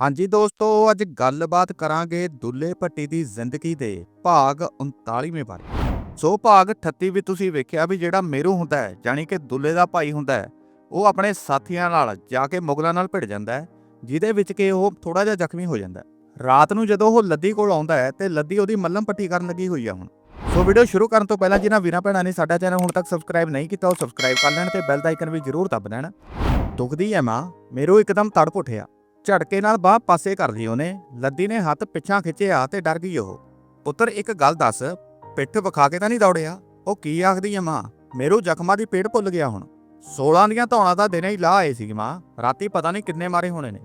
ਹਾਂਜੀ ਦੋਸਤੋ, ਅੱਜ ਗੱਲਬਾਤ ਕਰਾਂਗੇ ਦੁੱਲੇ ਭੱਟੀ ਦੀ ਜ਼ਿੰਦਗੀ ਦੇ ਭਾਗ 39ਵੇਂ ਬਾਰੇ। ਸੋ ਭਾਗ 38 ਵੀ ਤੁਸੀਂ ਵੇਖਿਆ ਵੀ ਜਿਹੜਾ ਮੇਰੂ ਹੁੰਦਾ ਹੈ ਯਾਨੀ ਕਿ ਦੁੱਲੇ ਦਾ ਭਾਈ ਹੁੰਦਾ ਹੈ, ਉਹ ਆਪਣੇ ਸਾਥੀਆਂ ਨਾਲ ਜਾ ਕੇ ਮੁਗਲਾਂ ਨਾਲ ਭਿੜ ਜਾਂਦਾ ਹੈ, ਜਿਹਦੇ ਵਿੱਚ ਕਿ ਉਹ ਥੋੜਾ ਜਿਹਾ ਜ਼ਖਮੀ ਹੋ ਜਾਂਦਾ ਹੈ। ਰਾਤ ਨੂੰ ਜਦੋਂ ਉਹ ਲੱਦੀ ਕੋਲ ਆਉਂਦਾ ਹੈ ਤੇ ਲੱਦੀ ਉਹਦੀ ਮੱਲਮ ਪੱਟੀ ਕਰਨ ਲੱਗੀ ਹੋਈ ਆ ਹੁਣ। ਸੋ ਵੀਡੀਓ ਸ਼ੁਰੂ ਕਰਨ ਤੋਂ ਪਹਿਲਾਂ ਜਿਨ੍ਹਾਂ ਵੀਰਾਂ ਭੈਣਾਂ ਨੇ ਸਾਡਾ ਚੈਨਲ ਹੁਣ ਤੱਕ ਸਬਸਕ੍ਰਾਈਬ ਨਹੀਂ ਕੀਤਾ, ਉਹ ਸਬਸਕ੍ਰਾਈਬ ਕਰ ਲੈਣ ਤੇ ਬੈਲ ਦਾ ਆਈਕਨ ਵੀ ਜ਼ਰੂਰ ਦਬ ਦੇਣ। ਦੁਖਦੀ ਹੈ ਮਾਂ, ਮੇਰੂ ਇੱਕਦਮ ਤੜਪ ਉੱਠਿਆ। ਝਟਕੇ ਨਾਲ ਬਾਹ ਪਾਸੇ ਕਰ ਲਈ ਉਹਨੇ। ਲੱਦੀ ਨੇ ਹੱਥ ਪਿੱਛਾ ਖਿੱਚਿਆ ਤੇ ਡਰ ਗਈ ਉਹ। ਪੁੱਤਰ, ਇੱਕ ਗੱਲ ਦੱਸ। ਪਿੱਠ ਵਿਖਾ ਕੇ ਤਾਂ ਨਹੀਂ ਦੌੜਿਆ? ਉਹ ਕੀ ਆਖਦੀ ਐ ਮਾਂ? ਮੇਰੂ ਜ਼ਖਮਾਂ ਦੀ ਪੇੜ ਭੁੱਲ ਗਿਆ ਹੁਣ। 16 ਦੀਆਂ ਧੌਣਾ ਤਾਂ ਦਿਨੇ ਹੀ ਲਾ ਆਏ ਸੀ ਮਾਂ। ਰਾਤੀ ਪਤਾ ਨਹੀਂ ਕਿੰਨੇ ਮਾਰੇ ਹੋਣੇ ਨੇ।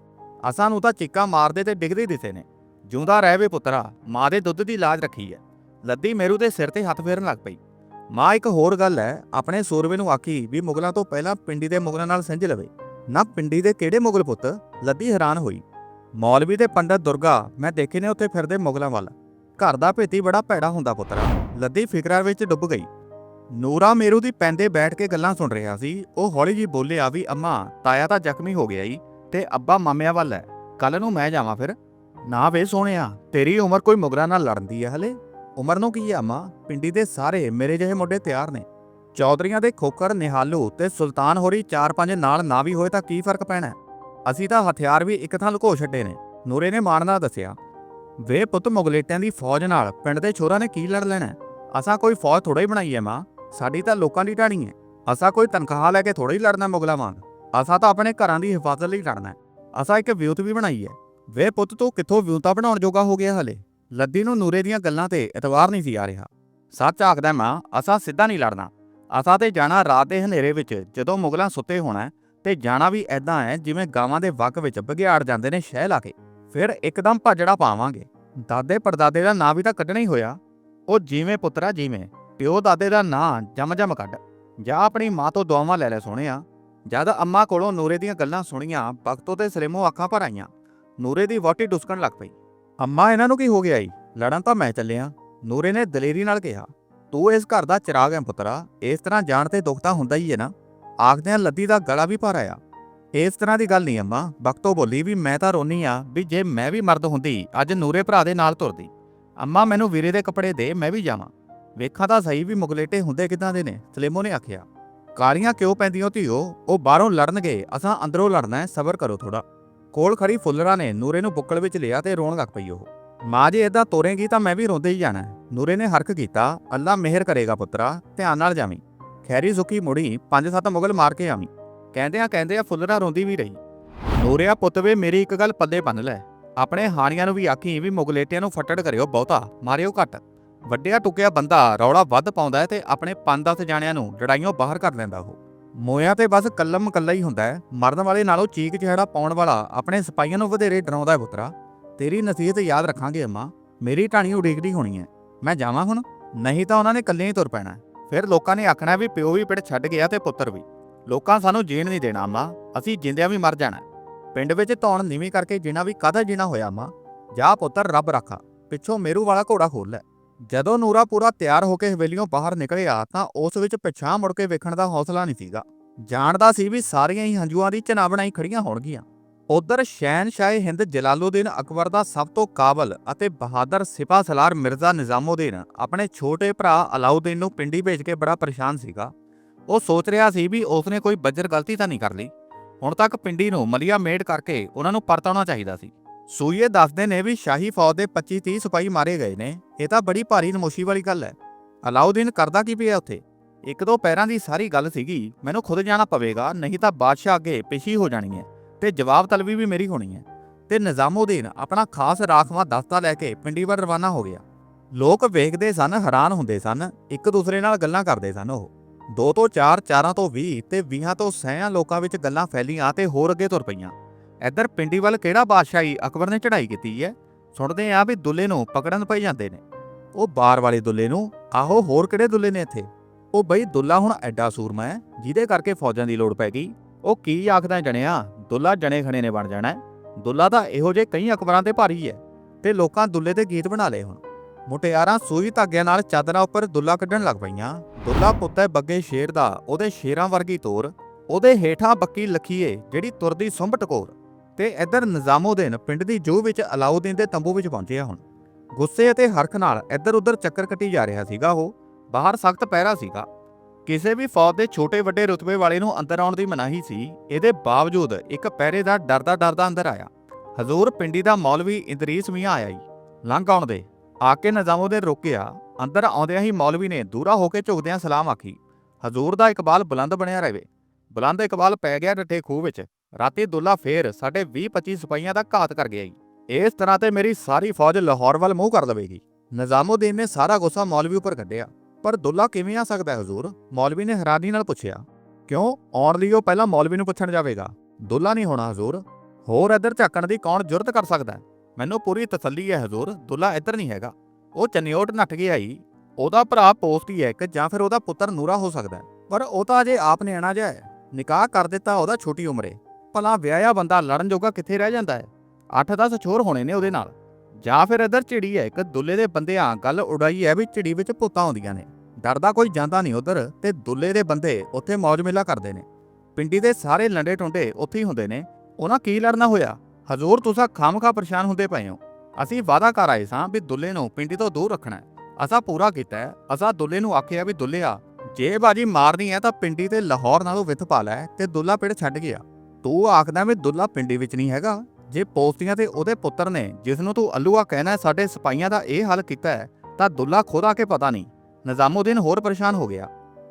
ਅਸਾਂ ਨੂੰ ਤਾਂ ਚਿੱਕਾ ਮਾਰਦੇ ਤੇ ਡਿੱਗਦੇ ਦਿੱਤੇ ਨੇ। ਜਿਉਂਦਾ ਰਹਿ ਵੇ ਪੁੱਤਰਾ, ਮਾਂ ਦੇ ਦੁੱਧ ਦੀ ਲਾਜ ਰੱਖੀ ਐ। ਲੱਦੀ ਮੇਰੂ ਦੇ ਸਿਰ ਤੇ ਹੱਥ ਫੇਰਨ ਲੱਗ ਪਈ। ਮਾਂ, ਇੱਕ ਹੋਰ ਗੱਲ ਐ। ਆਪਣੇ ਸੂਰਵੇ ਨੂੰ ਆਖੀ ਵੀ ਮੁਗਲਾਂ ਤੋਂ ਪਹਿਲਾਂ ਪਿੰਡੀ ਦੇ ਮੁਗਲਾਂ ਨਾਲ ਸਿੰਝ ਲਵੇ। ਨਾ ਪਿੰਡੀ ਦੇ ਕਿਹੜੇ ਮੁਗਲ ਪੁੱਤ? ਲੱਦੀ ਹੈਰਾਨ ਹੋਈ। ਮੌਲਵੀ ਦੇ ਪੰਡਤ ਦੁਰਗਾ, ਮੈਂ ਦੇਖੇ ਨੇ ਉੱਥੇ ਫਿਰਦੇ ਮੁਗਲਾਂ ਵੱਲ। ਘਰ ਦਾ ਭੇਤੀ ਬੜਾ ਭੈੜਾ ਹੁੰਦਾ ਪੁੱਤਰਾ। ਲੱਦੀ ਫਿਕਰਾਂ ਵਿੱਚ ਡੁੱਬ ਗਈ। ਨੂਰਾ ਮੇਰੂ ਦੀ ਪੈਂਦੇ ਬੈਠ ਕੇ ਗੱਲਾਂ ਸੁਣ ਰਿਹਾ ਸੀ। ਉਹ ਹੌਲੀ ਜੀ ਬੋਲਿਆ ਵੀ, ਅੰਮਾ, ਤਾਇਆ ਤਾਂ ਜ਼ਖਮੀ ਹੋ ਗਿਆ ਈ, ਤੇ ਅੱਬਾ ਮਾਮਿਆਂ ਵੱਲ ਹੈ ਕੱਲ ਨੂੰ ਮੈਂ ਜਾਵਾਂ ਫਿਰ। ਨਾ ਵੇ ਸੋਹਣਿਆ, ਤੇਰੀ ਉਮਰ ਕੋਈ ਮੁਗਲਾਂ ਨਾਲ ਲੜਨਦੀ ਹੈ ਹਲੇ? ਉਮਰ ਨੂੰ ਕੀ ਹੈ ਅੰਮਾ? ਪਿੰਡੀ ਦੇ ਸਾਰੇ ਮੇਰੇ ਜਿਹੇ ਮੁੰਡੇ ਤਿਆਰ ਨੇ। ਚੌਧਰੀਆਂ ਦੇ ਖੋਖਰ ਨਿਹਾਲੂ ਤੇ ਸੁਲਤਾਨ ਹੋਰੀ 4-5 ਨਾਲ ਨਾ ਵੀ ਹੋਏ ਤਾਂ ਕੀ ਫ਼ਰਕ ਪੈਣਾ? ਅਸੀਂ ਤਾਂ ਹਥਿਆਰ ਵੀ ਇੱਕ ਥਾਂ ਲੁਕੋ ਛੱਡੇ ਨੇ, ਨੂਰੇ ਨੇ ਮਾਣ ਨਾਲ ਦੱਸਿਆ। ਵੇ ਪੁੱਤ ਮੁਗਲੇਟਿਆਂ ਦੀ ਫੌਜ ਨਾਲ, ਪਿੰਡ ਦੇ ਛੋਰਾਂ ਨੇ ਕੀ ਲੜ ਲੈਣਾ? ਅਸਾਂ ਕੋਈ ਫੌਜ ਥੋੜਾ ਹੀ ਬਣਾਈ ਹੈ ਮਾਂ, ਸਾਡੀ ਤਾਂ ਲੋਕਾਂ ਦੀ ਢਾਣੀ ਹੈ। ਅਸਾਂ ਕੋਈ ਤਨਖਾਹ ਲੈ ਕੇ ਥੋੜਾ ਹੀ ਲੜਨਾ ਮੁਗਲਾਂ ਵਾਂਗ, ਅਸਾਂ ਤਾਂ ਆਪਣੇ ਘਰਾਂ ਦੀ ਹਿਫਾਜ਼ਤ ਲਈ ਲੜਨਾ ਅਸਾਂ ਇੱਕ ਵਿਉਂਤ ਵੀ ਬਣਾਈ ਹੈ। ਵੇ ਪੁੱਤ ਤੂੰ ਕਿੱਥੋਂ ਵਿਉਂਤਾ ਬਣਾਉਣ ਜੋਗਾ ਹੋ ਗਿਆ ਹਲੇ? ਲੱਦੀ ਨੂੰ ਨੂਰੇ ਦੀਆਂ ਗੱਲਾਂ ਤੇ ਇਤਵਾਰ ਨਹੀਂ ਸੀ ਆ ਰਿਹਾ। ਸੱਚ ਆਖਦਾ ਮਾਂ, ਅਸਾਂ ਸਿੱਧਾ ਨਹੀਂ ਲੜਨਾ। ਅਸਾਂ ਤੇ ਜਾਣਾ ਰਾਤ ਦੇ ਹਨੇਰੇ ਵਿੱਚ, ਜਦੋਂ ਮੁਗਲਾਂ ਸੁੱਤੇ ਹੋਣਾ ਤੇ ਜਾਣਾ ਵੀ ਐਦਾਂ ਹੈ ਜਿਵੇਂ ਗਾਵਾਂ ਦੇ ਵਕ ਵਿੱਚ ਬਘਿਆੜ ਜਾਂਦੇ ਨੇ ਸ਼ਹਿ ਲਾ ਕੇ ਫਿਰ ਇੱਕਦਮ ਭਜੜਾ ਪਾਵਾਂਗੇ। ਦਾਦੇ ਪੜਦਾਦੇ ਦਾ ਨਾਂ ਵੀ ਤਾਂ ਕੱਢਣਾ ਹੀ ਹੋਇਆ। ਉਹ ਜਿਵੇਂ ਪੁੱਤਰਾ ਜਿਵੇਂ, ਪਿਓ ਦਾਦੇ ਦਾ ਨਾਂ ਜਮ ਜਮ ਕੱਢ। ਜਾਂ ਆਪਣੀ ਮਾਂ ਤੋਂ ਦੁਆਵਾਂ ਲੈ ਲੈ ਸੋਹਣਿਆ। ਜਦ ਅੰਮਾ ਕੋਲੋਂ ਨੂਰੇ ਦੀਆਂ ਗੱਲਾਂ ਸੁਣੀਆਂ ਬਖਤੋ ਤੇ ਸਲੇਮੋ ਅੱਖਾਂ ਭਰ ਆਈਆਂ। ਨੂਰੇ ਦੀ ਵੋਟੀ ਡੁਸਕਣ ਲੱਗ ਪਈ। ਅੰਮਾ, ਇਹਨਾਂ ਨੂੰ ਕੀ ਹੋ ਗਿਆ ਈ? ਲੜਨ ਤਾਂ ਮੈਂ ਚੱਲਿਆ। ਨੂਰੇ ਨੇ ਦਲੇਰੀ ਨਾਲ ਕਿਹਾ ਤੂੰ ਇਸ ਘਰ ਦਾ ਚਿਰਾਗ ਹੈ ਪੁੱਤਰਾ। ਇਸ ਤਰ੍ਹਾਂ ਜਾਣ ਤੇ ਦੁੱਖ ਤਾਂ ਹੁੰਦਾ ਹੀ ਹੈ ਨਾ। ਆਖਦਿਆਂ ਲੱਦੀ ਦਾ ਗਲਾ ਵੀ ਭਰ ਆਇਆ। ਇਸ ਤਰ੍ਹਾਂ ਦੀ ਗੱਲ ਨਹੀਂ ਅੰਮਾ। ਬਖਤੋ ਬੋਲੀ ਵੀ ਮੈਂ ਤਾਂ ਰੋਨੀ ਆ ਵੀ ਜੇ ਮੈਂ ਵੀ ਮਰਦ ਹੁੰਦੀ, ਅੱਜ ਨੂਰੇ ਭਰਾ ਦੇ ਨਾਲ ਤੁਰਦੀ। ਅੰਮਾ ਮੈਨੂੰ ਵੀਰੇ ਦੇ ਕੱਪੜੇ ਦੇ, ਮੈਂ ਵੀ ਜਾਵਾਂ। ਵੇਖਾਂ ਤਾਂ ਸਹੀ ਵੀ ਮੁਗਲੇਟੇ ਹੁੰਦੇ ਕਿਦਾਂ ਦੇ ਨੇ, ਸਲੇਮੋ ਨੇ ਆਖਿਆ। ਕਾਲੀਆਂ ਕਿਉਂ ਪੈਂਦੀਆਂ ਧੀਓ? ਉਹ ਬਾਹਰੋਂ ਲੜਨਗੇ, ਅਸਾਂ ਅੰਦਰੋਂ ਲੜਨਾ ਹੈ, ਸਬਰ ਕਰੋ ਥੋੜਾ ਕੋਲ ਖੜੀ ਫੁੱਲਰਾ ਨੇ ਨੂਰੇ ਨੂੰ ਬੁੱਕਲ ਵਿੱਚ ਲਿਆ ਤੇ ਰੋਣ ਲੱਗ ਪਈ ਉਹ। ਮਾਂ ਜੇ ਇਦਾਂ ਤੋਰੇਗੀ ਤਾਂ ਮੈਂ ਵੀ ਰੋਂਦੇ ਹੀ ਜਾਣਾ ਨੂਰੇ ਨੇ ਹਰਕ ਕੀਤਾ, ਅੱਲਾ ਮਿਹਰ ਕਰੇਗਾ ਪੁੱਤਰਾ, ਧਿਆਨ ਨਾਲ ਜਾਵੀਂ। ਖੈਰੀ ਸੁਖੀ ਮੁੜੀ ਪੰਜ ਸੱਤ ਮੁਗਲ ਮਾਰ ਕੇ ਆਵੀਂ। ਕਹਿੰਦਿਆਂ ਕਹਿੰਦਿਆਂ ਫੁੱਲਰਾ ਰੋਂਦੀ ਵੀ ਰਹੀ। ਨੂਰਿਆ, ਪੁੱਤ ਵੇ, ਮੇਰੀ ਇੱਕ ਗੱਲ ਪੱਲੇ ਬੰਨ ਲੈ। ਆਪਣੇ ਹਾਣੀਆਂ ਨੂੰ ਵੀ ਆਖੀ ਵੀ ਮੁਗਲੇਟਿਆਂ ਨੂੰ ਫੱਟੜ ਕਰਿਓ ਬਹੁਤਾ, ਮਾਰਿਓ ਘੱਟ। ਵੱਡਿਆ ਟੁਕਿਆ ਬੰਦਾ ਰੌਲਾ ਵੱਧ ਪਾਉਂਦਾ ਹੈ ਤੇ ਆਪਣੇ 5-10 ਜਾਣਿਆਂ ਨੂੰ ਲੜਾਈਆਂ ਬਾਹਰ ਕਰ ਲੈਂਦਾ ਉਹ। ਮੋਇਆ ਤੇ ਬਸ ਕੱਲਮ ਕੱਲਾ ਹੀ ਹੁੰਦਾ ਮਰਨ ਵਾਲੇ ਨਾਲੋਂ ਚੀਕ ਚਿਹੜਾ ਪਾਉਣ ਵਾਲਾ ਆਪਣੇ ਸਿਪਾਹੀਆਂ ਨੂੰ ਵਧੇਰੇ ਡਰਾਉਂਦਾ ਹੈ ਪੁੱਤਰਾ। ਤੇਰੀ ਨਸੀਹਤ ਯਾਦ ਰੱਖਾਂਗੇ, ਅੰਮਾ। ਮੇਰੀ ਢਾਣੀ ਉਡੀਕਦੀ ਹੋਣੀ ਹੈ ਮੈਂ ਜਾਵਾਂ ਹੁਣ? ਨਹੀਂ ਤਾਂ ਉਹਨਾਂ ਨੇ ਇਕੱਲੇ ਹੀ ਤੁਰ ਪੈਣਾ ਫਿਰ ਲੋਕਾਂ ਨੇ ਆਖਣਾ ਵੀ ਪਿਓ ਵੀ ਪਿੰਡ ਛੱਡ ਗਿਆ ਤੇ ਪੁੱਤਰ ਵੀ। ਲੋਕਾਂ ਸਾਨੂੰ ਜੀਣ ਨਹੀਂ ਦੇਣਾ, ਅੰਮਾ। ਅਸੀਂ ਜਿੰਦਿਆਂ ਵੀ ਮਰ ਜਾਣਾ। ਪਿੰਡ ਵਿੱਚ ਧੌਣ ਨੀਵੀਂ ਕਰਕੇ ਜਿਣਾ ਵੀ ਕਾਹਦਾ ਜਿਣਾ ਹੋਇਆ, ਅੰਮਾ। ਜਾ ਪੁੱਤਰ, ਰੱਬ ਰੱਖਾ। ਪਿੱਛੋਂ ਮੇਰੂ ਵਾਲਾ ਘੋੜਾ ਖੋਲ ਲੈ। ਜਦੋਂ ਨੂਰਾ ਪੂਰਾ ਤਿਆਰ ਹੋ ਕੇ ਹਵੇਲੀਓਂ ਬਾਹਰ ਨਿਕਲਿਆ, ਤਾਂ ਉਸ ਵਿੱਚ ਪਿਛਾਂ ਮੁੜ ਕੇ ਵੇਖਣ ਦਾ ਹੌਸਲਾ ਨਹੀਂ ਸੀਗਾ। ਜਾਣਦਾ ਸੀ ਵੀ ਸਾਰੀਆਂ ਹੀ ਹੰਝੂਆਂ ਦੀ ਚਨਾ ਬਣਾਈ ਖੜੀਆਂ ਹੋਣਗੀਆਂ। ਉਧਰ ਸ਼ਹਿਨशाह ਹਿੰਦ ਜਲਾਲੁਦੀਨ ਅਕਬਰ ਦਾ ਸਭ ਤੋਂ ਕਾਬਲ ਅਤੇ ਬਹਾਦਰ ਸਿਪਾਹ ਸਲਾਰ ਮਿਰਜ਼ਾ ਨਿਜ਼ਾਮੁਦੀਨ ਆਪਣੇ ਛੋਟੇ ਭਰਾ ਅਲਾਉਦੀਨ ਨੂੰ ਪਿੰਡੀ ਭੇਜ ਕੇ ਬੜਾ ਪਰੇਸ਼ਾਨ ਸੀਗਾ। ਉਹ ਸੋਚ ਰਿਹਾ ਸੀ ਵੀ ਉਸਨੇ ਕੋਈ ਬੱਜਰ ਗਲਤੀ ਤਾਂ ਨਹੀਂ ਕਰ ਲਈ। ਹੁਣ ਤੱਕ ਪਿੰਡੀ ਨੂੰ ਮਲੀਆ ਮੇਡ ਕਰਕੇ ਉਹਨਾਂ ਨੂੰ ਪਰਤਾਉਣਾ ਚਾਹੀਦਾ ਸੀ। ਸੂਈਏ ਦੱਸਦੇ ਨੇ ਵੀ ਸ਼ਾਹੀ ਫੌਜ ਦੇ 25-30 ਸਿਪਾਹੀ ਮਾਰੇ ਗਏ ਨੇ। ਇਹ ਤਾਂ ਬੜੀ ਭਾਰੀ ਨਮੋਸ਼ੀ ਵਾਲੀ ਗੱਲ ਹੈ। ਅਲਾਉਦੀਨ ਕਰਦਾ ਕੀ ਪਿਆ ਉੱਥੇ? ਇੱਕ ਦੋ ਪੈਰਾਂ ਦੀ ਸਾਰੀ ਗੱਲ ਸੀਗੀ, ਮੈਨੂੰ ਖੁਦ ਜਾਣਾ ਪਵੇਗਾ, ਨਹੀਂ ਤਾਂ ਬਾਦਸ਼ਾਹ ਅੱਗੇ ਪੇਸ਼ੀ ਹੋ ਜਾਣੀ ਹੈ। ਤੇ ਜਵਾਬ ਤਲਬੀ ਵੀ ਮੇਰੀ ਹੋਣੀ ਹੈ। ਤੇ ਨਿਜ਼ਾਮੁਦੀਨ ਆਪਣਾ ਖਾਸ ਰਾਖਵਾਂ ਦਸਤਾ ਲੈ ਕੇ ਪਿੰਡੀ ਵੱਲ ਰਵਾਨਾ ਹੋ ਗਿਆ। ਲੋਕ ਵੇਖਦੇ ਸਨ, ਹੈਰਾਨ ਹੁੰਦੇ ਸਨ, ਇੱਕ ਦੂਸਰੇ ਨਾਲ ਗੱਲਾਂ ਕਰਦੇ ਸਨ ਉਹ। ਦੋ ਤੋਂ ਚਾਰ, ਚਾਰਾਂ ਤੋਂ 20 ਤੇ 20 ਤੋਂ ਸੈਆਂ ਲੋਕਾਂ ਵਿੱਚ ਗੱਲਾਂ ਫੈਲੀਆਂ ਤੇ ਹੋਰ ਅੱਗੇ ਤੁਰ ਪਈਆਂ। ਇੱਧਰ ਪਿੰਡੀ ਵੱਲ ਕਿਹੜਾ ਬਾਦਸ਼ਾਹੀ ਅਕਬਰ ਨੇ ਚੜ੍ਹਾਈ ਕੀਤੀ ਹੈ? ਸੁਣਦੇ ਆ ਵੀ ਦੁੱਲੇ ਨੂੰ ਪਕੜਨ ਪਈ ਜਾਂਦੇ ਨੇ। ਉਹ ਬਾਰ ਵਾਲੇ ਦੁੱਲੇ ਨੂੰ, ਆਹੋ ਹੋਰ ਕਿਹੜੇ ਦੁੱਲੇ ਨੇ ਇੱਥੇ? ਉਹ ਬਈ ਦੁੱਲਾ ਹੁਣ ਐਡਾ ਸੂਰਮਾ ਹੈ, ਜਿਹਦੇ ਕਰਕੇ ਫੌਜਾਂ ਦੀ ਲੋੜ ਪੈ ਗਈ। ਉਹ ਕੀ ਆਖਦਾ ਜਣਿਆ ਦੁੱਲਾ ਜਣੇ ਖਣੇ ਨੇ ਬਣ ਜਾਣਾ ਹੈ। ਦੁੱਲਾ ਤਾਂ ਇਹੋ ਜਿਹੇ ਕਈ ਅਕਬਰਾਂ ਤੇ ਭਾਰੀ ਹੈ ਤੇ ਲੋਕਾਂ ਦੁੱਲੇ ਤੇ ਗੀਤ ਬਣਾ ਲਏ ਹੁਣ। ਮੁਟਿਆਰਾਂ ਸੂਈ ਧਾਗਿਆਂ ਨਾਲ ਚਾਦਰਾਂ ਉੱਪਰ ਦੁੱਲਾ ਕੱਢਣ ਲੱਗ ਪਈਆਂ। ਦੁੱਲਾ ਪੁੱਤ ਹੈ ਬੱਗੇ ਸ਼ੇਰ ਦਾ ਉਹਦੇ ਸ਼ੇਰਾਂ ਵਰਗੀ ਤੋਰ, ਉਹਦੇ ਹੇਠਾਂ ਬੱਕੀ ਲਖੀਏ ਜਿਹੜੀ ਤੁਰਦੀ ਸੁੰਭ ਟਕੋਰ ਤੇ ਇੱਧਰ ਨਿਜ਼ਾਮਉਦੀਨ ਪਿੰਡ ਦੀ ਜੂ ਵਿੱਚ ਅਲਾਉਦੀਨ ਦੇ ਤੰਬੂ ਵਿੱਚ ਪਹੁੰਚਿਆ ਹੁਣ। ਗੁੱਸੇ ਅਤੇ ਹਰਖ ਨਾਲ ਇੱਧਰ ਉੱਧਰ ਚੱਕਰ ਕੱਟੀ ਜਾ ਰਿਹਾ ਸੀਗਾ ਉਹ, ਬਾਹਰ ਸਖਤ ਪਹਿਰਾ ਸੀਗਾ। ਕਿਸੇ ਵੀ ਫੌਜ ਦੇ ਛੋਟੇ ਵੱਡੇ ਰੁਤਬੇ ਵਾਲੇ ਨੂੰ ਅੰਦਰ ਆਉਣ ਦੀ ਮਨਾਹੀ ਸੀ, ਇਹਦੇ ਬਾਵਜੂਦ ਇੱਕ ਪਹਿਰੇਦਾਰ ਡਰਦਾ ਡਰਦਾ ਅੰਦਰ ਆਇਆ। ਹਜ਼ੂਰ ਪਿੰਡੀ ਦਾ ਮੌਲਵੀ ਇੰਦਰੀਸ ਮੀਆਂ ਆਇਆ ਈ ਲੰਘ ਆਉਣ ਦੇ। ਆ ਕੇ ਨਿਜ਼ਾਮਉਦੀਨ ਰੁਕਿਆ, ਅੰਦਰ ਆਉਂਦਿਆਂ ਹੀ ਮੌਲਵੀ ਨੇ ਦੂਰਾ ਹੋ ਕੇ ਝੁਕਦਿਆਂ ਸਲਾਮ ਆਖੀ, ਹਜ਼ੂਰ ਦਾ ਇਕਬਾਲ ਬੁਲੰਦ ਬਣਿਆ ਰਹੇ ਬੁਲੰਦ ਇਕਬਾਲ ਪੈ ਗਿਆ ਡੱਠੇ ਖੂਹ ਵਿੱਚ। ਰਾਤੀ ਦੁੱਲਾ ਫੇਰ ਸਾਡੇ 20-25 ਸਿਪਾਹੀਆਂ ਦਾ ਘਾਤ ਕਰ ਗਿਆ ਈ। ਇਸ ਤਰ੍ਹਾਂ ਤੇ ਮੇਰੀ ਸਾਰੀ ਫੌਜ ਲਾਹੌਰ ਵੱਲ ਮੂੰਹ ਕਰ ਲਵੇਗੀ। ਨਿਜ਼ਾਮਉਦੀਨ ਨੇ ਸਾਰਾ ਗੁੱਸਾ ਮੌਲਵੀ ਉੱਪਰ ਕੱਢਿਆ। ਪਰ ਦੁੱਲਾ ਕਿਵੇਂ ਆ ਸਕਦਾ ਹੈ, ਹਜ਼ੂਰ? ਮੌਲਵੀ ਨੇ ਹੈਰਾਨੀ ਨਾਲ ਪੁੱਛਿਆ। ਕਿਉਂ? ਆਉਣ ਲਈ ਉਹ ਪਹਿਲਾਂ ਮੌਲਵੀ ਨੂੰ ਪੁੱਛਣ ਜਾਵੇਗਾ। ਦੁੱਲਾ ਨਹੀਂ ਹੋਣਾ, ਹਜ਼ੂਰ। ਹੋਰ ਇੱਧਰ ਝਾਕਣ ਦੀ ਕੌਣ ਜੁਰਤ ਕਰ ਸਕਦਾ ਹੈ? ਮੈਨੂੰ ਪੂਰੀ ਤਸੱਲੀ ਹੈ, ਹਜ਼ੂਰ। ਦੁੱਲਾ ਇੱਧਰ ਨਹੀਂ ਹੈਗਾ। ਉਹ ਚਨਿਓਟ ਨੱਠ ਗਿਆ ਈ ਉਹਦਾ ਭਰਾ ਪੋਸਟ ਹੀ ਹੈ ਇੱਕ, ਜਾਂ ਫਿਰ ਉਹਦਾ ਪੁੱਤਰ ਨੂਰਾ ਹੋ ਸਕਦਾ ਪਰ ਉਹ ਤਾਂ ਅਜੇ ਆਪ ਨਿਆਣਾ ਜਿਹਾ ਹੈ। ਨਿਕਾਹ ਕਰ ਦਿੱਤਾ ਉਹਦਾ ਛੋਟੀ ਉਮਰੇ। ਭਲਾ ਵਿਆਹਿਆ ਬੰਦਾ ਲੜਨ ਜੋਗਾ ਕਿੱਥੇ ਰਹਿ ਜਾਂਦਾ ਹੈ? 8-10 ਛੋਰ ਹੋਣੇ ਨੇ ਉਹਦੇ ਨਾਲ। ਜਾਂ ਫਿਰ ਇੱਧਰ ਚਿੜੀ ਹੈ, ਇੱਕ ਦੁੱਲੇ ਦੇ ਬੰਦਿਆਂ ਗੱਲ ਉਡਾਈ ਹੈ ਵੀ ਚਿੜੀ ਵਿੱਚ ਭੂਤਾਂ ਆਉਂਦੀਆਂ ਨੇ। ਡਰਦਾ ਕੋਈ ਜਾਂਦਾ ਨਹੀਂ ਉਧਰ ਤੇ ਦੁੱਲੇ ਦੇ ਬੰਦੇ ਉੱਥੇ ਮौज ਮੇਲਾ ਕਰਦੇ ਨੇ। ਪਿੰਡੀ ਦੇ ਸਾਰੇ ਲੰਡੇ ਟੁੰਡੇ ਉੱਥੇ ਹੀ ਹੁੰਦੇ ਨੇ। ਉਹਨਾਂ ਕੀ ਲੜਨਾ ਹੋਇਆ? ਹਜ਼ੂਰ ਤੁਸੀਂ ਖਾਮਖਾ ਪਰੇਸ਼ਾਨ ਹੁੰਦੇ ਪਏ ਹੋ। ਅਸੀਂ ਵਾਅਦਾ ਕਰ ਆਏ ਸਾਂ ਵੀ ਦੁੱਲੇ ਨੂੰ ਪਿੰਡੀ ਤੋਂ ਦੂਰ ਰੱਖਣਾ ਹੈ। ਅਸਾਂ ਪੂਰਾ ਕੀਤਾ ਅਸਾਂ ਦੁੱਲੇ ਨੂੰ ਆਖਿਆ ਵੀ ਦੁੱਲਿਆ ਜੇ ਬਾਜੀ ਮਾਰਨੀ ਹੈ ਤਾਂ ਪਿੰਡੀ ਤੇ ਲਾਹੌਰ ਨਾਲੋਂ ਵਿਥ ਪਾ ਲੈ ਤੇ ਦੁੱਲਾ ਪਿੰਡ ਛੱਡ ਗਿਆ। ਤੂੰ ਆਖਦਾ ਵੀ ਦੁੱਲਾ ਪਿੰਡੀ ਵਿੱਚ ਨਹੀਂ ਹੈਗਾ। ਜੇ ਪੋਸਤੀਆਂ ਤੇ ਉਹਦੇ ਪੁੱਤਰ ਨੇ ਜਿਸ ਨੂੰ ਤੂੰ ਅੱਲੂਆ ਕਹਿਣਾ ਸਾਡੇ ਸਿਪਾਹੀਆਂ ਦਾ ਇਹ ਹੱਲ ਕੀਤਾ ਹੈ, ਤਾਂ ਦੁੱਲਾ ਖੁਦ ਆ ਕੇ ਪਤਾ ਨਹੀਂ। ਨਿਜ਼ਾਮਉਦੀਨ ਹੋਰ ਪਰੇਸ਼ਾਨ ਹੋ ਗਿਆ।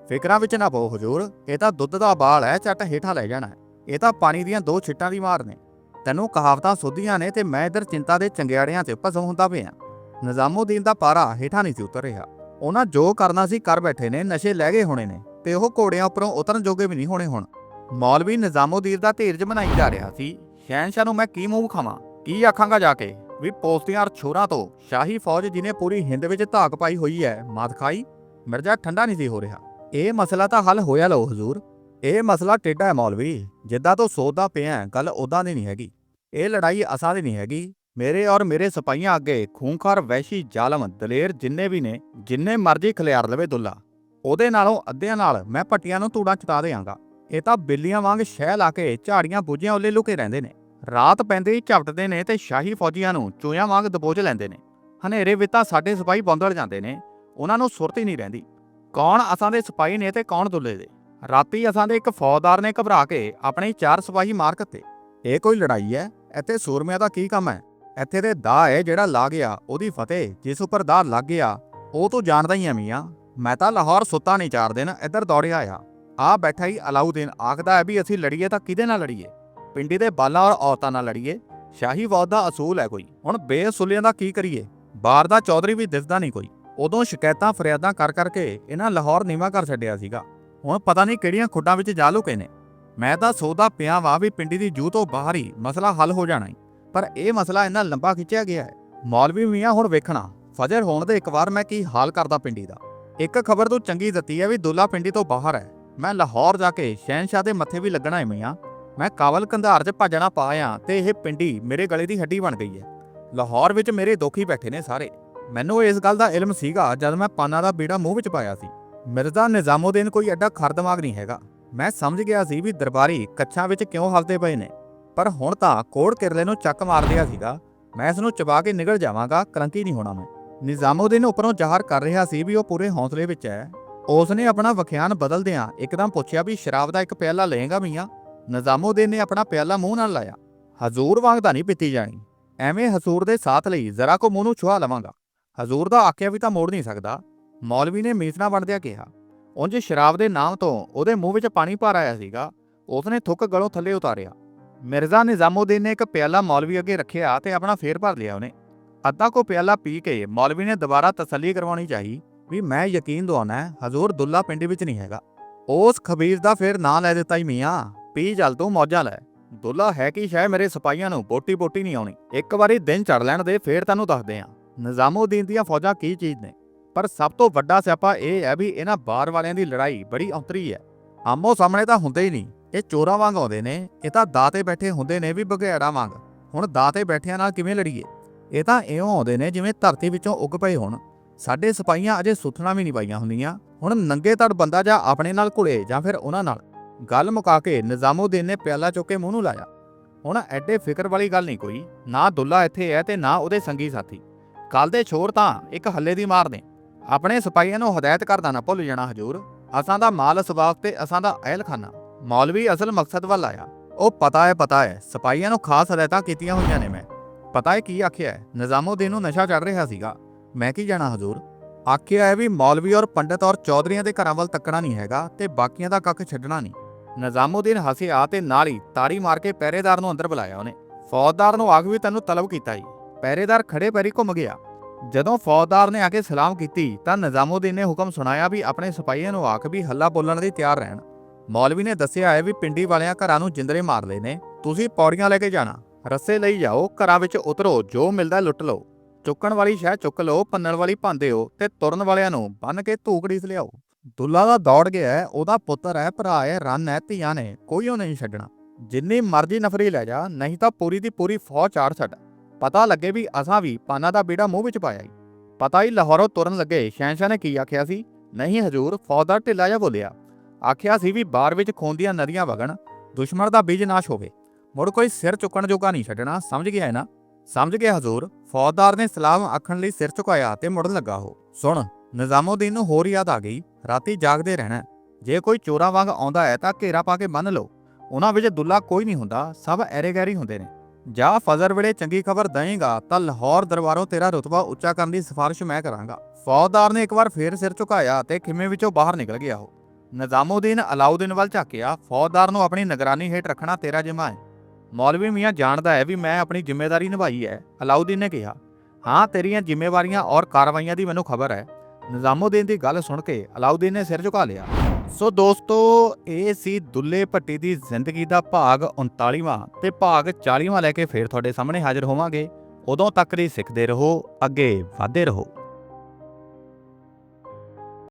ਫਿਕਰਾਂ ਵਿੱਚ ਨਾ ਪਓ ਹਜ਼ੂਰ, ਇਹ ਤਾਂ ਦੁੱਧ ਦਾ ਬਾਲ ਹੈ, ਚੱਟ ਹੇਠਾਂ ਲੈ ਜਾਣਾ ਇਹ ਤਾਂ ਪਾਣੀ ਦੀਆਂ ਦੋ ਛਿੱਟਾਂ ਦੀ ਮਾਰ ਨੇ। ਤੈਨੂੰ ਕਹਾਵਤਾਂ ਸੁੱਧੀਆਂ ਨੇ ਤੇ ਮੈਂ ਇੱਧਰ ਚਿੰਤਾ ਦੇ ਚੰਗਿਆੜਿਆਂ 'ਚ ਭਸਮ ਹੁੰਦਾ ਪਿਆ। ਨਿਜ਼ਾਮਉਦੀਨ ਦਾ ਪਾਰਾ ਹੇਠਾਂ ਨਹੀਂ ਸੀ ਉਤਰ ਰਿਹਾ। ਉਹਨਾਂ ਜੋ ਕਰਨਾ ਸੀ ਕਰ ਬੈਠੇ ਨੇ, ਨਸ਼ੇ ਲੈ ਗਏ ਹੋਣੇ ਨੇ ਤੇ ਉਹ ਘੋੜਿਆਂ ਉੱਪਰੋਂ ਉਤਰਨ ਜੋਗੇ ਵੀ ਨਹੀਂ ਹੋਣੇ ਹੁਣ। ਮੌਲਵੀ ਨਿਜ਼ਾਮਉਦੀਨ ਦਾ ਧੀਰਜ ਬਣਾਈ ਜਾ ਰਿਹਾ ਸੀ। ਸ਼ਹਿਨਸ਼ਾਹ ਨੂੰ ਮੈਂ ਕੀ ਮੂੰਹ ਵਿਖਾਵਾਂ? ਕੀ ਆਖਾਂਗਾ ਜਾ ਕੇ? ਵੀ ਪੋਸਤੀਆਂ ਔਰ ਛੋਰਾਂ ਤੋਂ ਸ਼ਾਹੀ ਫੌਜ ਜਿਹਨੇ ਪੂਰੀ ਹਿੰਦ ਵਿੱਚ ਧਾਕ ਪਾਈ ਹੋਈ ਹੈ, ਮਾਤ ਖਾਈ? ਮਿਰਜ਼ਾ ਠੰਡਾ ਨਹੀਂ ਸੀ ਹੋ ਰਿਹਾ। ਇਹ ਮਸਲਾ ਤਾਂ ਹੱਲ ਹੋਇਆ ਲਓ ਹਜ਼ੂਰ। ਇਹ ਮਸਲਾ ਟੇਢਾ ਹੈ ਮੌਲਵੀ। ਜਿੱਦਾਂ ਤੋਂ ਸੋਚਦਾ ਪਿਆ ਗੱਲ ਉਦਾਂ ਦੀ ਨਹੀਂ ਹੈਗੀ। ਇਹ ਲੜਾਈ ਅਸਾਂ ਦੀ ਨਹੀਂ ਹੈਗੀ। ਮੇਰੇ ਔਰ ਮੇਰੇ ਸਿਪਾਹੀਆਂ ਅੱਗੇ ਖੂੰਖਾਰ, ਵੈਸ਼ੀ, ਜ਼ਾਲਮ, ਦਲੇਰ ਜਿੰਨੇ ਵੀ ਨੇ, ਜਿੰਨੇ ਮਰਜ਼ੀ ਖਲਿਆਰ ਲਵੇ ਦੁੱਲਾ। ਉਹਦੇ ਨਾਲੋਂ ਅੱਧਿਆਂ ਨਾਲ ਮੈਂ ਪੱਟੀਆਂ ਨੂੰ ਧੂੜਾਂ ਚਤਾ ਦੇਵਾਂਗਾ ਇਹ ਤਾਂ ਬਿੱਲੀਆਂ ਵਾਂਗ ਸ਼ਹਿ ਲਾ ਕੇ ਝਾੜੀਆਂ ਬੂਝੀਆਂ ਉੱਲੇ ਲੁਕੇ ਰਹਿੰਦੇ ਨੇ। ਰਾਤ ਪੈਂਦੇ ਹੀ ਝਪਟਦੇ ਨੇ ਤੇ ਸ਼ਾਹੀ ਫੌਜੀਆਂ ਨੂੰ ਚੂਹਿਆਂ ਵਾਂਗ ਦਬੋਚ ਲੈਂਦੇ ਨੇ। ਹਨੇਰੇ ਵਿੱਚ ਤਾਂ ਸਾਡੇ ਸਿਪਾਹੀ ਬੰਦਲ ਜਾਂਦੇ ਨੇ, ਉਹਨਾਂ ਨੂੰ ਸੁਰਤ ਹੀ ਨਹੀਂ ਰਹਿੰਦੀ। ਕੌਣ ਅਸਾਂ ਦੇ ਸਿਪਾਹੀ ਨੇ ਤੇ ਕੌਣ ਦੁੱਲੇ ਦੇ? ਰਾਤੀ ਅਸਾਂ ਦੇ ਇੱਕ ਫੌਜਦਾਰ ਨੇ ਘਬਰਾ ਕੇ ਆਪਣੇ ਚਾਰ ਸਿਪਾਹੀ ਮਾਰ ਕੱਤੇ। ਇਹ ਕੋਈ ਲੜਾਈ ਹੈ? ਇੱਥੇ ਸੂਰਮਿਆਂ ਦਾ ਕੀ ਕੰਮ ਹੈ? ਇੱਥੇ ਤੇ ਦਾ ਹੈ ਜਿਹੜਾ ਲਾ ਗਿਆ, ਉਹਦੀ ਫਤਿਹ, ਜਿਸ ਉੱਪਰ ਦਾ ਲੱਗ ਗਿਆ, ਉਹ ਤੂੰ ਜਾਣਦਾ ਹੀ ਐ ਮੀਆਂ ਮੈਂ ਤਾਂ ਲਾਹੌਰ ਸੁੱਤਾ ਨਹੀਂ ਚਾਰ ਦਿਨ, ਇੱਧਰ ਦੌੜਿਆ ਆ ਆ ਬੈਠਾ ਹੀ ਅਲਾਉਦੀਨ ਆਖਦਾ ਹੈ ਵੀ ਅਸੀਂ ਲੜੀਏ ਤਾਂ ਕਿਹਦੇ ਨਾਲ ਲੜੀਏ? ਪਿੰਡੀ ਦੇ ਬਾਲਾਂ ਔਰ ਔਰਤਾਂ ਨਾਲ ਲੜੀਏ? ਸ਼ਾਹੀ ਫੌਜ ਦਾ ਅਸੂਲ ਹੈ ਕੋਈ। ਹੁਣ ਬੇਅਸੂਲੀਆਂ ਦਾ ਕੀ ਕਰੀਏ? ਬਾਹਰ ਦਾ ਚੌਧਰੀ ਵੀ ਦਿਸਦਾ ਨਹੀਂ ਕੋਈ। ਉਦੋਂ ਸ਼ਿਕਾਇਤਾਂ, ਫਰਿਆਦਾਂ ਕਰ ਕਰਕੇ ਇਹਨਾਂ ਲਾਹੌਰ ਨੀਵਾ ਕਰ ਛੱਡਿਆ ਸੀਗਾ। ਹੁਣ ਪਤਾ ਨਹੀਂ ਕਿਹੜੀਆਂ ਖੁੱਡਾਂ ਵਿੱਚ ਜਾ ਲੁਕੇ ਨੇ। ਮੈਂ ਤਾਂ ਸੋਦਾ ਪਿਆ ਵਾ ਵੀ ਪਿੰਡੀ ਦੀ ਜੂ ਤੋਂ ਬਾਹਰ ਹੀ ਮਸਲਾ ਹੱਲ ਹੋ ਜਾਣਾ ਈ। ਪਰ ਇਹ ਮਸਲਾ ਇੰਨਾ ਲੰਬਾ ਖਿੱਚਿਆ ਗਿਆ ਹੈ। ਮੌਲਵੀ ਮੀਆਂ ਹੁਣ ਵੇਖਣਾ। ਫਜਰ ਹੋਣ ਦੇ ਇੱਕ ਵਾਰ ਮੈਂ ਕੀ ਹਾਲ ਕਰਦਾ ਪਿੰਡੀ ਦਾ। ਇੱਕ ਖਬਰ ਤੂੰ ਚੰਗੀ ਦਿੱਤੀ ਹੈ ਵੀ ਦੁੱਲਾ ਪਿੰਡੀ ਤੋਂ ਬਾਹਰ ਹੈ। ਮੈਂ ਲਾਹੌਰ ਜਾ ਕੇ ਸ਼ਹਿਨਸ਼ਾਹ ਦੇ ਮੱਥੇ ਵੀ ਲੱਗਣਾ ਹੈ। ਮੀਆਂ ਮੈਂ ਕਾਬਲ ਕੰਧਾਰ 'ਚ ਭੱਜਣਾ ਪਾਇਆ ਤੇ ਇਹ ਪਿੰਡੀ ਮੇਰੇ ਗਲੇ ਦੀ ਹੱਡੀ ਬਣ ਗਈ ਹੈ। ਲਾਹੌਰ ਵਿੱਚ ਮੇਰੇ ਦੋਖੀ ਬੈਠੇ ਨੇ ਸਾਰੇ। ਮੈਨੂੰ ਇਸ ਗੱਲ ਦਾ ਇਲਮ ਸੀਗਾ ਜਦ ਮੈਂ ਪਾਨਾ ਦਾ ਬੀੜਾ ਮੂੰਹ ਵਿੱਚ ਪਾਇਆ ਸੀ। ਮਿਰਜ਼ਾ ਨਿਜ਼ਾਮਉਦੀਨ ਕੋਈ ਐਡਾ ਖਰ ਦਿਮਾਗ ਨਹੀਂ ਹੈਗਾ। ਮੈਂ ਸਮਝ ਗਿਆ ਸੀ ਵੀ ਦਰਬਾਰੀ ਕੱਛਾਂ ਵਿੱਚ ਕਿਉਂ ਹਲਦੇ ਪਏ ਨੇ। ਪਰ ਹੁਣ ਤਾਂ ਕੋੜ ਕਿਰਲੇ ਨੂੰ ਚੱਕ ਮਾਰ ਦਿਆ ਸੀਗਾ। ਮੈਂ ਇਸ ਨੂੰ ਚਬਾ ਕੇ ਨਿਕਲ ਜਾਵਾਂਗਾ, ਕਲੰਕੀ ਨਹੀਂ ਹੋਣਾ ਮੈਂ। ਨਿਜ਼ਾਮਉਦੀਨ ਉੱਪਰੋਂ ਜ਼ਾਹਰ ਕਰ ਰਿਹਾ ਸੀ ਵੀ ਉਹ ਪੂਰੇ ਹੌਸਲੇ ਵਿੱਚ ਹੈ। ਉਸ ਨੇ ਆਪਣਾ ਵਖਿਆਨ ਬਦਲਦਿਆਂ ਇੱਕਦਮ ਪੁੱਛਿਆ ਵੀ ਸ਼ਰਾਬ ਦਾ ਇੱਕ ਪਿਆਲਾ ਲਏਗਾ ਮੀਆਂ? ਨਿਜ਼ਾਮਉਦੀਨ ਨੇ ਆਪਣਾ ਪਿਆਲਾ ਮੂੰਹ ਨਾਲ ਲਾਇਆ। ਹਜ਼ੂਰ ਵਾਂਗ ਤਾਂ ਨਹੀਂ ਪੀਤੀ ਜਾਣੀ। ਐਵੇਂ ਹਜ਼ੂਰ ਦੇ ਸਾਥ ਲਈ ਜ਼ਰਾ ਕੋ ਮੂੰਹ ਨੂੰ ਛੁਹਾ ਲਵਾਂਗਾ। ਹਜ਼ੂਰ ਦਾ ਆਖਿਆ ਵੀ ਤਾਂ ਮੋੜ ਨਹੀਂ ਸਕਦਾ। ਮੌਲਵੀ ਨੇ ਮੀਸਣਾ ਬਣਦਿਆਂ ਕਿਹਾ ਉਂਝ ਸ਼ਰਾਬ ਦੇ ਨਾਮ ਤੋਂ ਉਹਦੇ ਮੂੰਹ ਵਿੱਚ ਪਾਣੀ ਭਰ ਆਇਆ ਸੀਗਾ। ਉਸਨੇ ਥੁੱਕ ਗਲੋਂ ਥੱਲੇ ਉਤਾਰਿਆ। ਮਿਰਜ਼ਾ ਨਿਜ਼ਾਮਉਦੀਨ ਨੇ ਇੱਕ ਪਿਆਲਾ ਮੌਲਵੀ ਅੱਗੇ ਰੱਖਿਆ ਤੇ ਆਪਣਾ ਫੇਰ ਭਰ ਲਿਆ ਉਹਨੇ। ਅੱਧਾ ਕੋ ਪਿਆਲਾ ਪੀ ਕੇ ਮੌਲਵੀ ਨੇ ਦੁਬਾਰਾ ਤਸੱਲੀ ਕਰਵਾਉਣੀ ਚਾਹੀ। ਵੀ ਮੈਂ ਯਕੀਨ ਦਵਾਉਣਾ ਹਜ਼ੂਰ ਦੁੱਲਾ ਪਿੰਡ ਵਿੱਚ ਨਹੀਂ ਹੈਗਾ। ਉਸ ਖਬੀਰ ਦਾ ਫੇਰ ਨਾਂ ਲੈ ਦਿੱਤਾ ਹੀ ਮੀਆਂ। ਪੀ ਜਲ ਤੂੰ ਮੌਜਾਂ ਲੈ। ਦੁੱਲਾ ਹੈ ਕਿ ਸ਼ਾਇਦ ਮੇਰੇ ਸਿਪਾਹੀਆਂ ਨੂੰ ਬੋਟੀ ਬੋਟੀ ਨਹੀਂ ਆਉਣੀ। ਇੱਕ ਵਾਰੀ ਦਿਨ ਚੜ ਲੈਣ ਦੇ, ਫੇਰ ਤੈਨੂੰ ਦੱਸਦੇ ਆ। ਨਿਜ਼ਾਮਉਦੀਨ ਦੀਆਂ ਫੌਜਾਂ ਕੀ ਚੀਜ਼ ਨੇ? ਪਰ ਸਭ ਤੋਂ ਵੱਡਾ ਸਿਆਪਾ ਇਹ ਹੈ ਵੀ ਇਹਨਾਂ ਬਾਹਰ ਵਾਲਿਆਂ ਦੀ ਲੜਾਈ ਬੜੀ ਔਂਤਰੀ ਹੈ। ਆਮੋ ਸਾਹਮਣੇ ਤਾਂ ਹੁੰਦੇ ਹੀ ਨਹੀਂ। ਇਹ ਚੋਰਾਂ ਵਾਂਗ ਆਉਂਦੇ ਨੇ, ਇਹ ਤਾਂ ਦਾਤੇ ਬੈਠੇ ਹੁੰਦੇ ਨੇ ਵੀ ਬਘਿਆੜਾ ਵਾਂਗ। ਹੁਣ ਦਾਤੇ ਬੈਠਿਆਂ ਨਾਲ ਕਿਵੇਂ ਲੜੀਏ? ਇਹ ਤਾਂ ਇਉਂ ਆਉਂਦੇ ਨੇ ਜਿਵੇਂ ਧਰਤੀ ਵਿੱਚੋਂ ਉੱਗ ਪਏ ਹੋਣ। ਸਾਡੇ ਸਿਪਾਹੀਆਂ ਅਜੇ ਸੁੱਥਣਾ ਵੀ ਨਹੀਂ ਪਾਈਆਂ ਹੁੰਦੀਆਂ। ਹੁਣ ਨੰਗੇ ਤੜ ਬੰਦਾ ਜਾਂ ਆਪਣੇ ਨਾਲ ਘੁਲੇ ਜਾਂ ਫਿਰ ਉਹਨਾਂ ਨਾਲ। ਗੱਲ ਮੁਕਾ ਕੇ ਨਿਜ਼ਾਮਉਦੀਨ ਨੇ ਪਿਆਲਾ ਚੁੱਕ ਕੇ ਮੂੰਹ ਨੂੰ ਲਾਇਆ। ਹੁਣ ਐਡੇ ਫਿਕਰ ਵਾਲੀ ਗੱਲ ਨਹੀਂ ਕੋਈ। ਨਾ ਦੁੱਲਾ ਇੱਥੇ ਹੈ ਤੇ ਨਾ ਉਹਦੇ ਸੰਗੀ ਸਾਥੀ। ਕੱਲ ਦੇ ਛੋਰ ਤਾਂ ਇੱਕ ਹੱਲੇ ਦੀ ਮਾਰ ਨੇ। ਆਪਣੇ ਸਿਪਾਹੀਆਂ ਨੂੰ ਹਦਾਇਤ ਕਰਦਾ ਨਾ ਭੁੱਲ ਜਾਣਾ ਹਜੂਰ। ਅਸਾਂ ਦਾ ਮਾਲ ਸਵਾਬ ਤੇ ਅਸਾਂ ਦਾ ਅਹਿਲਖਾਨਾ। ਮੌਲਵੀ ਅਸਲ ਮਕਸਦ ਵੱਲ ਆਇਆ। ਉਹ ਪਤਾ ਹੈ ਪਤਾ ਹੈ ਸਿਪਾਹੀਆਂ ਨੂੰ ਖਾਸ ਹਦਾਇਤਾਂ ਕੀਤੀਆਂ ਹੋਈਆਂ ਨੇ ਮੈਂ। ਪਤਾ ਹੈ ਕੀ ਆਖਿਆ ਹੈ ਨਿਜ਼ਾਮੁਦੀਨ ਨੂੰ ਨਸ਼ਾ ਚੜ ਰਿਹਾ ਸੀਗਾ। ਮੈਂ ਕੀ ਜਾਣਾ ਹਜੂਰ? ਆਖਿਆ ਹੈ ਵੀ ਮੌਲਵੀ ਔਰ ਪੰਡਤ ਔਰ ਚੌਧਰੀਆਂ ਦੇ ਘਰਾਂ ਵੱਲ ਤੱਕਣਾ ਨਹੀਂ ਹੈਗਾ ਤੇ ਬਾਕੀਆਂ ਦਾ ਕੱਖ ਛੱਡਣਾ ਨਹੀਂ। ਨਿਜ਼ਾਮੁਦੀਨ ਹੱਸਿਆ ਤੇ ਨਾਲ ਹੀ ਤਾੜੀ ਮਾਰ ਕੇ ਪਹਿਰੇਦਾਰ ਨੂੰ ਅੰਦਰ ਬੁਲਾਇਆ ਉਹਨੇ। ਫੌਜਦਾਰ ਨੂੰ ਆਖ ਵੀ ਤੈਨੂੰ ਤਲਬ ਕੀਤਾ ਹੀ ਪਹਿਰੇਦਾਰ ਖੜੇ ਪੈਰੀ ਘੁੰਮ ਗਿਆ। ਜਦੋਂ ਫੌਜਦਾਰ ਨੇ ਆ ਕੇ ਸਲਾਮ ਕੀਤੀ ਤਾਂ ਨਿਜ਼ਾਮੁਦੀਨ ਨੇ ਹੁਕਮ ਸੁਣਾਇਆ ਵੀ ਆਪਣੇ ਸਿਪਾਹੀਆਂ ਨੂੰ ਆਖ ਵੀ ਹੱਲਾ ਬੋਲਣ ਲਈ ਤਿਆਰ ਰਹਿਣ। ਮੌਲਵੀ ਨੇ ਦੱਸਿਆ ਹੈ ਵੀ ਪਿੰਡੀ ਵਾਲਿਆਂ ਘਰਾਂ ਨੂੰ ਜਿੰਦਰੇ ਮਾਰ ਲਏ ਨੇ। ਤੁਸੀਂ ਪੌੜੀਆਂ ਲੈ ਕੇ ਜਾਣਾ। ਰੱਸੇ ਲਈ ਜਾਓ, ਘਰਾਂ ਵਿੱਚ ਉਤਰੋ, ਜੋ ਮਿਲਦਾ ਲੁੱਟ ਲਓ। ਚੁੱਕਣ ਵਾਲੀ ਸ਼ਹਿ ਚੁੱਕ ਲਓ ਪੰਨਣ ਵਾਲੀ ਭਾਂਦਿਓ ਤੇ ਤੁਰਨ ਵਾਲਿਆਂ ਨੂੰ ਬੰਨ ਕੇ ਧੂਕੜੀਸ ਲਿਆਓ। ਦੁੱਲਾ ਦਾ ਦੌੜ ਗਿਆ ਹੈ, ਉਹਦਾ ਪੁੱਤਰ ਹੈ ਭਰਾ ਹੈ ਰਨ ਹੈ ਧੀਆਂ ਨੇ ਕੋਈ ਉਹ ਨਹੀਂ ਛੱਡਣਾ। ਜਿੰਨੀ ਮਰਜ਼ੀ ਨਫਰੀ ਲੈ ਜਾ ਨਹੀਂ ਤਾਂ ਪੂਰੀ ਦੀ ਪੂਰੀ ਫੌਜ ਚਾੜ ਛੱਡ। ਪਤਾ ਲੱਗੇ ਵੀ ਅਸਾਂ ਵੀ ਪਾਨਾ ਦਾ ਬੀੜਾ ਮੂੰਹ ਵਿੱਚ ਪਾਇਆ ਈ। ਪਤਾ ਹੀ ਲਾਹੌਰੋਂ ਤੁਰਨ ਲੱਗੇ ਸ਼ਹਿਨਸ਼ਾਹ ਨੇ ਕੀ ਆਖਿਆ ਸੀ? ਨਹੀਂ ਹਜੂਰ ਫੌਜ ਦਾ ਢਿੱਲਾ ਜਿਹਾ ਬੋਲਿਆ। ਆਖਿਆ ਸੀ ਵੀ ਬਾਰ ਵਿੱਚ ਖੂਨ ਨਦੀਆਂ ਵਗਣ ਦੁਸ਼ਮਣ ਦਾ ਬੀਜ ਨਾਸ਼ ਹੋਵੇ। ਮੁੜ ਕੋਈ ਸਿਰ ਚੁੱਕਣ ਜੋਗਾ ਨਹੀਂ ਛੱਡਣਾ ਸਮਝ ਗਿਆ ਹੈ ਨਾ? ਸਮਝ ਗਿਆ ਹਜ਼ੂਰ? ਫੌਜਦਾਰ ਨੇ ਸਲਾਮ ਆਖਣ ਲਈ ਸਿਰ ਝੁਕਾਇਆ ਤੇ ਮੁੜਨ ਲੱਗਾ ਉਹ। ਸੁਣ, ਨਿਜ਼ਾਮੁਦੀਨ ਨੂੰ ਹੋਰ ਯਾਦ ਆ ਗਈ। ਰਾਤੀ ਜਾਗਦੇ ਰਹਿਣਾ। ਜੇ ਕੋਈ ਚੋਰਾਂ ਵਾਂਗ ਆਉਂਦਾ ਹੈ ਤਾਂ ਘੇਰਾ ਪਾ ਕੇ ਬੰਨ ਲਓ। ਉਹਨਾਂ ਵਿੱਚ ਦੁੱਲਾ ਕੋਈ ਨਹੀਂ ਹੁੰਦਾ, ਸਭ ਐਰੇ ਹੁੰਦੇ ਨੇ। ਜਾਂ ਫਜ਼ਰ ਵੇਲੇ ਚੰਗੀ ਖਬਰ ਦਏਗਾ ਤਾਂ ਲਾਹੌਰ ਦਰਬਾਰੋਂ ਤੇਰਾ ਰੁਤਬਾ ਉੱਚਾ ਕਰਨ ਦੀ ਸਿਫਾਰਿਸ਼ ਮੈਂ ਕਰਾਂਗਾ। ਫੌਜਦਾਰ ਨੇ ਇੱਕ ਵਾਰ ਫੇਰ ਸਿਰ ਝੁਕਾਇਆ ਤੇ ਖਿਮੇ ਵਿੱਚੋਂ ਬਾਹਰ ਨਿਕਲ ਗਿਆ ਉਹ। ਨਿਜ਼ਾਮੁਦੀਨ ਅਲਾਉਦੀਨ ਵੱਲ ਝਾਕਿਆ। ਫੌਜਦਾਰ ਨੂੰ ਆਪਣੀ ਨਿਗਰਾਨੀ ਹੇਠ ਰੱਖਣਾ ਤੇਰਾ ਜਿੰਮਾ ਹੈ। ਮੌਲਵੀ ਮੀਆਂ ਜਾਣਦਾ ਹੈ ਵੀ ਮੈਂ ਆਪਣੀ ਜ਼ਿੰਮੇਵਾਰੀ ਨਿਭਾਈ ਹੈ, ਅਲਾਉਦੀਨ ਨੇ ਕਿਹਾ। ਹਾਂ, ਤੇਰੀਆਂ ਜ਼ਿੰਮੇਵਾਰੀਆਂ ਔਰ ਕਾਰਵਾਈਆਂ ਦੀ ਮੈਨੂੰ ਖਬਰ ਹੈ। ਨਿਜ਼ਾਮੁਦੀਨ ਦੀ ਗੱਲ ਸੁਣ ਕੇ ਅਲਾਉਦੀਨ ਨੇ ਸਿਰ ਝੁਕਾ ਲਿਆ। ਸੋ ਦੋਸਤੋ, ਇਹ ਸੀ ਦੁੱਲੇ ਭੱਟੀ ਦੀ ਜ਼ਿੰਦਗੀ ਦਾ ਭਾਗ 39ਵਾਂ ਤੇ ਭਾਗ 40ਵਾਂ ਲੈ ਕੇ ਫੇਰ ਤੁਹਾਡੇ ਸਾਹਮਣੇ ਹਾਜ਼ਰ ਹੋਵਾਂਗੇ। ਉਦੋਂ ਤੱਕ ਲਈ ਸਿੱਖਦੇ ਰਹੋ, ਅੱਗੇ ਵਧਦੇ ਰਹੋ।